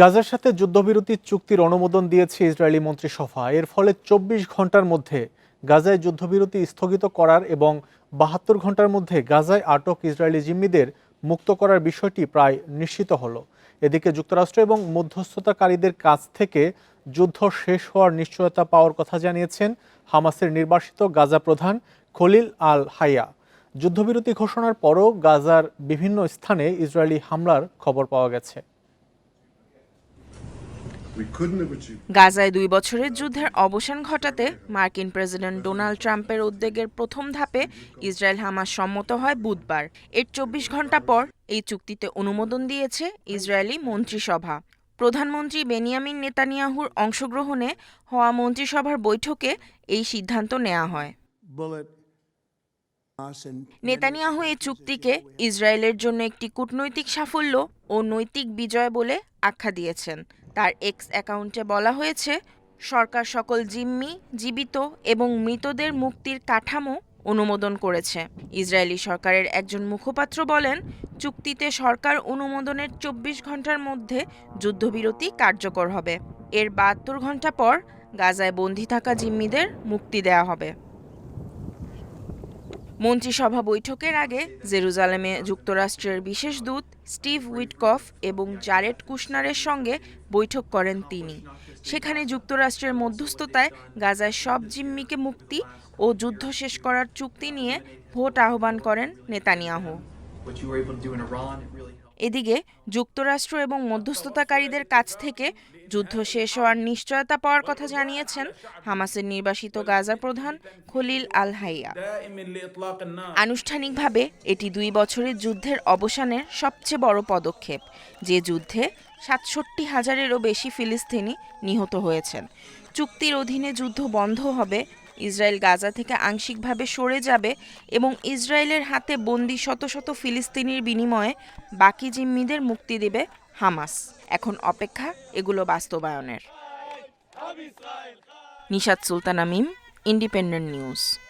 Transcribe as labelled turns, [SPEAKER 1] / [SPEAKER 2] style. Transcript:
[SPEAKER 1] গাজার সাথে যুদ্ধবিরতি চুক্তির অনুমোদন দিয়েছে ইসরায়েলি মন্ত্রী সফা এর ফলে চব্বিশ ঘন্টার মধ্যে গাজায় যুদ্ধবিরতি স্থগিত করার এবং বাহাত্তর ঘন্টার মধ্যে গাজায় আটক ইসরায়েলি জিম্মিদের মুক্ত করার বিষয়টি প্রায় নিশ্চিত হলো এদিকে যুক্তরাষ্ট্র এবং মধ্যস্থতাকারীদের কাছ থেকে যুদ্ধ শেষ হওয়ার নিশ্চয়তা পাওয়ার কথা জানিয়েছেন হামাসের নির্বাসিত গাজা প্রধান খলিল আল হাইয়া যুদ্ধবিরতি ঘোষণার পরও গাজার বিভিন্ন স্থানে ইসরায়েলি হামলার খবর পাওয়া গেছে
[SPEAKER 2] গাজায় দুই বছরের যুদ্ধের অবসান ঘটাতে মার্কিন প্রেসিডেন্ট ডোনাল্ড ট্রাম্পের উদ্যোগের প্রথম ধাপে ইসরায়েল হামাস সম্মত হয় বুধবার এর চব্বিশ ঘন্টা পর এই চুক্তিতে অনুমোদন দিয়েছে ইসরায়েলি মন্ত্রিসভা প্রধানমন্ত্রী বেনিয়ামিন নেতানিয়াহুর অংশগ্রহণে হওয়া মন্ত্রিসভার বৈঠকে এই সিদ্ধান্ত নেওয়া হয় নেতানিয়াহু এই চুক্তিকে ইসরায়েলের জন্য একটি কূটনৈতিক সাফল্য ও নৈতিক বিজয় বলে আখ্যা দিয়েছেন তার এক্স অ্যাকাউন্টে বলা হয়েছে সরকার সকল জিম্মি জীবিত এবং মৃতদের মুক্তির কাঠামো অনুমোদন করেছে ইসরায়েলি সরকারের একজন মুখপাত্র বলেন চুক্তিতে সরকার অনুমোদনের চব্বিশ ঘন্টার মধ্যে যুদ্ধবিরতি কার্যকর হবে এর বাহাত্তর ঘন্টা পর গাজায় বন্দী থাকা জিম্মিদের মুক্তি দেয়া হবে মন্ত্রিসভা বৈঠকের আগে জেরুজালেমে যুক্তরাষ্ট্রের বিশেষ দূত স্টিভ উইটকফ এবং জারেট কুশনারের সঙ্গে বৈঠক করেন তিনি সেখানে যুক্তরাষ্ট্রের মধ্যস্থতায় গাজায় সব জিম্মিকে মুক্তি ও যুদ্ধ শেষ করার চুক্তি নিয়ে ভোট আহ্বান করেন নেতানিয়াহু এদিকে যুক্তরাষ্ট্র এবং মধ্যস্থতাকারীদের কাছ থেকে যুদ্ধ শেষ হওয়ার নিশ্চয়তা পাওয়ার কথা জানিয়েছেন হামাসের নির্বাসিত গাজা প্রধান খলিল আল হাইয়া আনুষ্ঠানিকভাবে এটি দুই বছরের যুদ্ধের অবসানের সবচেয়ে বড় পদক্ষেপ যে যুদ্ধে সাতষট্টি হাজারেরও বেশি ফিলিস্তিনি নিহত হয়েছেন চুক্তির অধীনে যুদ্ধ বন্ধ হবে ইসরায়েল গাজা থেকে আংশিকভাবে সরে যাবে এবং ইসরায়েলের হাতে বন্দি শত শত ফিলিস্তিনির বিনিময়ে বাকি জিম্মিদের মুক্তি দেবে হামাস এখন অপেক্ষা এগুলো বাস্তবায়নের
[SPEAKER 3] নিশাদ সুলতানা মিম ইন্ডিপেন্ডেন্ট নিউজ